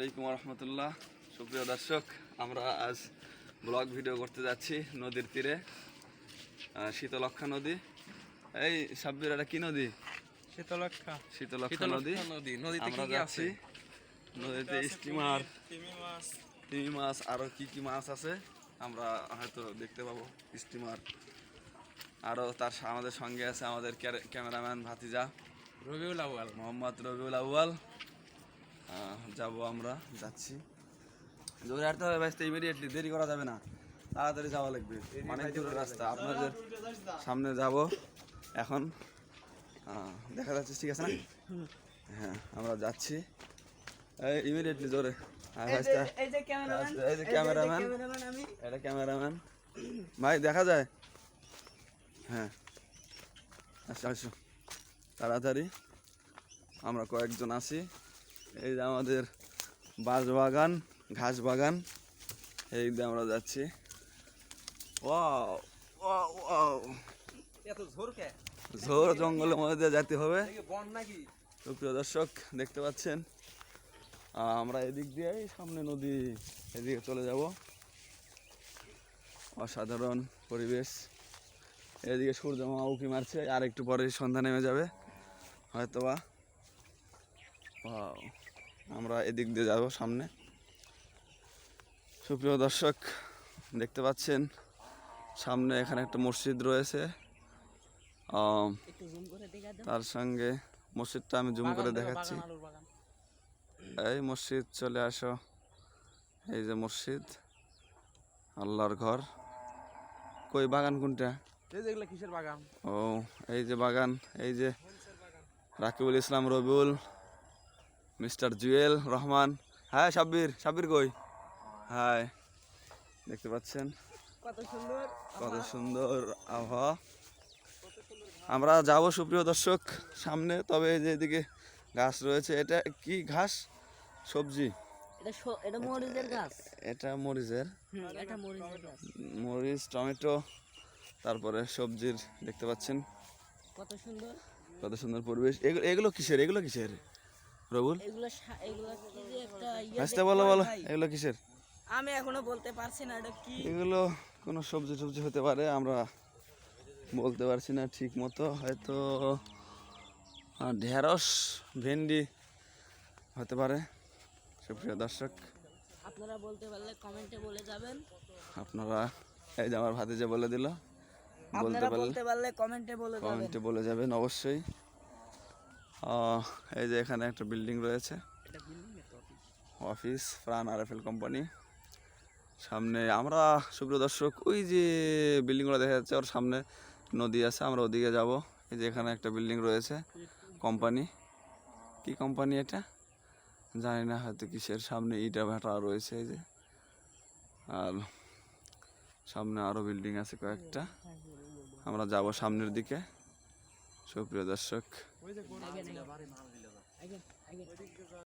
আলাইকুম রহমতুল্লাহ সুপ্রিয় দর্শক আমরা আজ ব্লগ ভিডিও করতে যাচ্ছি নদীর তীরে শীতলক্ষা নদী। এই সাব্বির এটা কি নদী? শীতলক্ষা শীতলক্ষা নদী। নদী। নদীতে আমরা যাচ্ছি নদীতে স্টিমার। তিমি মাছ। তিমি মাছ আরও কি কি মাছ আছে? আমরা হয়তো দেখতে পাবো স্টিমার। আরও তার আমাদের সঙ্গে আছে আমাদের ক্যামেরাম্যান ভাতিজা। রবিউল আউয়াল। মোহাম্মদ রবিউল আউয়াল। যাব আমরা যাচ্ছি। জোরে হাঁটতে হবে ভাই ইমিডিয়েটলি দেরি করা যাবে না। তাড়াতাড়ি যাওয়া লাগবে। অনেক দূরের রাস্তা। আপনাদের সামনে যাব। এখন দেখা যাচ্ছে ঠিক আছে না? হ্যাঁ আমরা যাচ্ছি। এই ইমিডিয়েটলি জোরে। হ্যাঁ। এই যে ক্যামেরাম্যান এই যে ক্যামেরাম্যান ক্যামেরাম্যান আমি। এটা ক্যামেরাম্যান ভাই দেখা যায়? হ্যাঁ। আসো আসো। তাড়াতাড়ি। আমরা কয়েকজন আছি। এই যে আমাদের বাঁশ বাগান ঘাস বাগান এই দিয়ে আমরা যাচ্ছি। ঝোর জঙ্গলের মধ্যে দিয়ে যেতে হবে। নাকি? সুপ্রিয় দর্শক দেখতে পাচ্ছেন? আমরা এদিক দিয়ে সামনে নদী এদিকে চলে যাব। অসাধারণ পরিবেশ। এদিকে সূর্য মামা উঁকি মারছে আর একটু পরে সন্ধ্যা নেমে যাবে। হয়তোবা। Wow, আমরা এদিক দিয়ে যাব সামনে। সুপ্রিয় দর্শক দেখতে পাচ্ছেন সামনে এখানে একটা মসজিদ রয়েছে। তার সঙ্গে মসজিদটা আমি জুম করে দেখাচ্ছি। এই মসজিদ চলে আসো। এই যে মসজিদ আল্লাহর ঘর। কই বাগান কোনটা? কিসের বাগান? ও এই যে বাগান এই যে রাকিবুল ইসলাম রবিউল। মিস্টার জুয়েল রহমান। হ্যাঁ সাব্বির সাব্বির কই? হাই দেখতে পাচ্ছেন? কত সুন্দর কত সুন্দর আবহাওয়া। আমরা যাব সুপ্রিয় দর্শক সামনে। তবে এই যে এদিকে ঘাস রয়েছে এটা কি ঘাস? সবজি। এটা মরিচের গাছ এটা মরিচের। এটা মরিচের গাছ মরিচ টমেটো তারপরে সবজির দেখতে পাচ্ছেন। কত সুন্দর। কত সুন্দর পরিবেশ। এগুলো কিসের? এগুলো কিসের? রবুল একটা ইয়ে বলো বলো এগুলো কিসের? আমি এখনও বলতে পারছি না এটা কি। এগুলো কোনো সবজি টবজি হতে পারে আমরা বলতে পারছি না ঠিক মতো। হয়তো ঢেঁড়স ভেন্ডি হতে পারে। সুপ্রিয় দর্শক আপনারা বলতে পারলে কমেন্টে বলে যাবেন। আপনারা এই যে আমার ভাতিজা বলে দিল বলতে পারলে কমেন্টে বলে যাবেন। কমেন্টে বলে যাবেন অবশ্যই। এই যে এখানে একটা বিল্ডিং রয়েছে অফিস প্রাণ আরএফএল কোম্পানি সামনে আমরা সুপ্রিয় দর্শক ওই যে বিল্ডিংগুলো দেখা যাচ্ছে ওর সামনে নদী আছে আমরা ওদিকে যাব এই যে এখানে একটা বিল্ডিং রয়েছে কোম্পানি কি কোম্পানি এটা জানি না হয়তো কিসের সামনে ইটা ভাটা রয়েছে এই যে আর সামনে আরও বিল্ডিং আছে কয়েকটা আমরা যাব সামনের দিকে সুপ্রিয় দর্শক।